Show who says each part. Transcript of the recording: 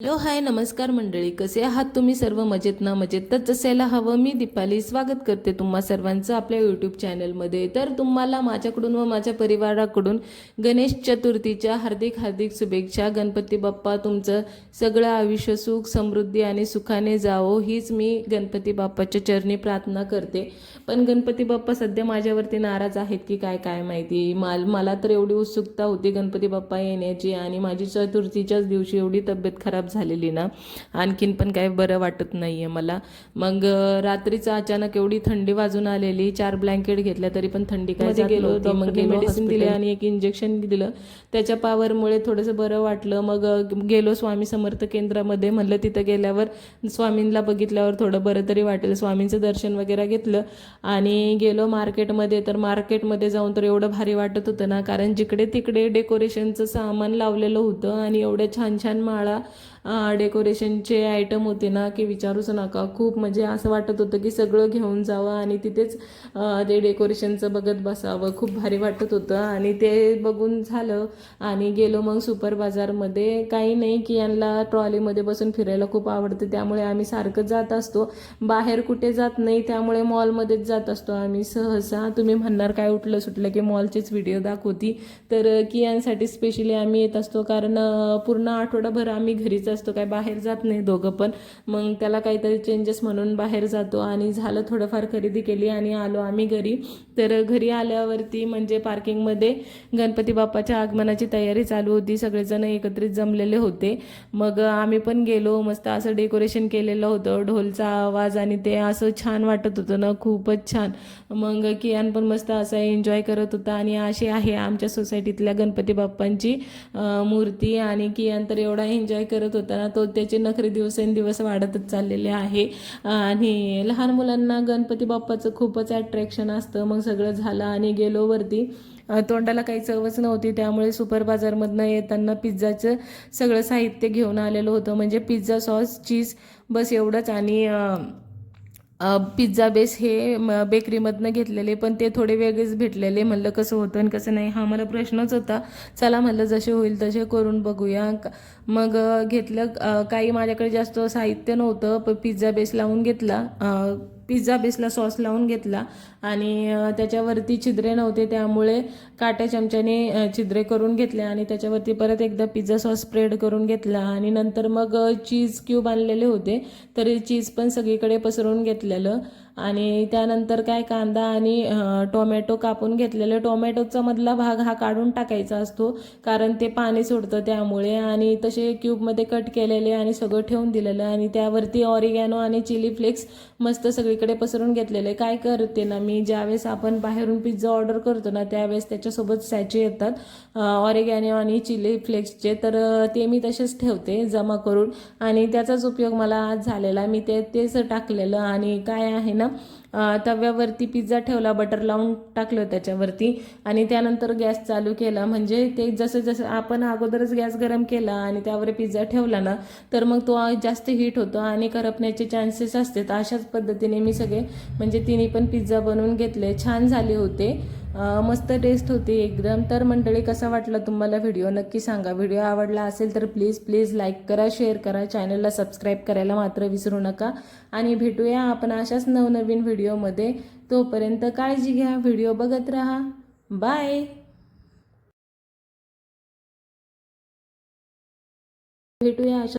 Speaker 1: Hello hi नमस्कार मंडळी. कसे आहात तुम्ही सर्व? मजेत ना? मजेतच असायला हवं. मी दीपाली स्वागत करते तुम्हा सर्वांचं आपल्या यूट्यूब चॅनलमध्ये तर तुम्हाला माझ्याकडून व माझ्या परिवाराकडून गणेश चतुर्थीच्या हार्दिक हार्दिक शुभेच्छा. गणपती बाप्पा तुमचं सगळं आयुष्य सुख समृद्धी आणि सुखाने जावो हीच मी गणपती बाप्पाच्या चरणी प्रार्थना करते. पण गणपती बाप्पा सध्या माझ्यावरती नाराज आहेत की काय काय माहिती? माल मला तर एवढी उत्सुकता होती गणपती बाप्पा येण्याची आणि माझी चतुर्थीच्याच दिवशी एवढी तब्येत खराब झालेली ना आणखीन पण काय बरं वाटत नाही आहे मला. मग रात्रीचं अचानक एवढी थंडी वाजून आलेली चार ब्लँकेट घेतल्या तरी पण थंडी काय नव्हती. मग गेलो मेडिसिन दिले आणि एक इंजेक्शन दिलं. त्याच्या पावरमुळे थोडंसं बरं वाटलं. मग गेलो स्वामी समर्थ केंद्रामध्ये म्हणलं तिथं गेल्यावर स्वामींना बघितल्यावर थोडं बरं तरी वाटेल. स्वामींचं दर्शन वगैरे घेतलं आणि गेलो मार्केटमध्ये. तर मार्केटमध्ये जाऊन तर एवढं भारी वाटत होतं ना कारण जिकडे तिकडे डेकोरेशनचं सामान लावलेलं होतं आणि एवढ्या छान छान माळा डेकोरेशनचे आयटम होते ना की विचारूच नका. खूप म्हणजे असं वाटत होतं की सगळं घेऊन जावं आणि तिथेच ते डेकोरेशनचं बघत बसावं. खूप भारी वाटत होतं. आणि ते बघून झालं आणि गेलो मग सुपर बाजारमध्ये. काही नाही की यांना ट्रॉलीमध्ये बसून फिरायला खूप आवडतं. त्यामुळे आम्ही सारखं जात असतो. बाहेर कुठे जात नाही त्यामुळे मॉलमध्येच जात असतो आम्ही. सहसा तुम्ही म्हणणार काय उठलं सुटलं की मॉलचेच व्हिडिओ दाखवती. तर कियांसाठी स्पेशली आम्ही येत असतो. कारण पूर्ण आठवडाभर आम्ही घरीच असतो काय बाहेर जात नाही दोघं पण. मग त्याला काहीतरी चेंजेस म्हणून बाहेर जातो आणि झालं थोडंफार खरेदी केली आणि आलो आम्ही घरी. तर घरी आल्यावरती म्हणजे पार्किंगमध्ये गणपती बाप्पाच्या आगमनाची तयारी चालू होती. सगळेजण एकत्रित जमलेले होते. मग आम्ही पण गेलो मस्त असं डेकोरेशन केलेलं होतं. ढोलचा आवाज आणि ते असं छान वाटत होतं ना खूपच छान. मग कियान पण मस्त असा एन्जॉय करत होता आणि अशी आहे आमच्या सोसायटीतल्या गणपती बाप्पांची मूर्ती. आणि कियान तर एवढा एन्जॉय करत होता. करताना तो त्याचे नखरे दिवसेंदिवस वाढतच चाललेले आहे. आणि लहान मुलांना गणपती बाप्पाचं खूपच अट्रॅक्शन असतं. मग सगळं झालं आणि गेलो वरती. तोंडाला काही चवच नव्हती. त्यामुळे सुपर बाजारमधनं येताना पिझ्झाचं सगळं साहित्य घेऊन आलेलं होतं. म्हणजे पिझ्झा सॉस चीज बस एवढंच. आणि पिझ्झा बेस हे म- बेकरीमधनं घेतलेले पण ते थोडे वेगळेच भेटलेले. म्हणलं कसं होतं आणि कसं नाही हा मला प्रश्नच होता. चला म्हणलं जसे होईल तसे करून बघूया. मग घेतलं काही माझ्याकडे जास्त साहित्य नव्हतं पण पिझ्झा बेस लावून घेतला. पिझ्झा बेसला सॉस लावून घेतला आणि त्याच्यावरती छिद्रे नव्हते त्यामुळे काट्या चमच्याने छिद्रे करून घेतले आणि त्याच्यावरती परत एकदा पिझ्झा सॉस स्प्रेड करून घेतला आणि नंतर मग चीज क्यूब आणलेले होते तरी चीज पण सगळीकडे पसरवून घेतलेलं. आणि त्यानंतर काय कांदा आणि टोमॅटो कापून घेतलेलं. टोमॅटोचा मधला भाग हा काढून टाकायचा असतो कारण ते पाणी सोडतं त्यामुळे. आणि तसे क्यूबमध्ये कट केलेले आणि सगळं ठेवून दिलेलं. आणि त्यावरती ऑरिगॅनो आणि चिली फ्लेक्स मस्त सगळीकडे पसरून घेतलेले. काय करते ना मी ज्यावेळेस आपण बाहेरून पिझ्झा ऑर्डर करतो ना त्यावेळेस त्याच्यासोबत सॅचे येतात ऑरिगॅनो आणि चिली फ्लेक्सचे. तर ते मी तसेच ठेवते जमा करून. आणि त्याचाच उपयोग मला आज झालेला. मी ते तेच टाकलेलं. आणि काय आहे ना अ, तव्यावरती पिझ्झा ठेवला बटर लावून टाकलं त्याच्यावरती आणि त्यानंतर गॅस चालू केला. म्हणजे ते जसं जसं आपण अगोदरच गॅस गरम केला आणि त्यावर पिझ्झा ठेवला ना तर मग तो जास्त हीट होतो आणि करपण्याचे चान्सेस असते तर अशाच पद्धतीने मी सगळे म्हणजे तिन्ही पण पिझ्झा बनवून घेतले. छान झाले होते. मस्त टेस्ट होती. एकदम. तर मंडळी कसा वाटला तुम्हाला व्हिडिओ नक्की सांगा. व्हिडिओ आवडला असेल तर प्लीज प्लीज लाईक करा शेअर करा. चॅनलला सबस्क्राईब करायला मात्र विसरू नका. आणि भेटूया आपण अशाच नवनवीन व्हिडिओमध्ये तोपर्यंत काळजी घ्या. व्हिडिओ बघत राहा. बाय भेटूया अशा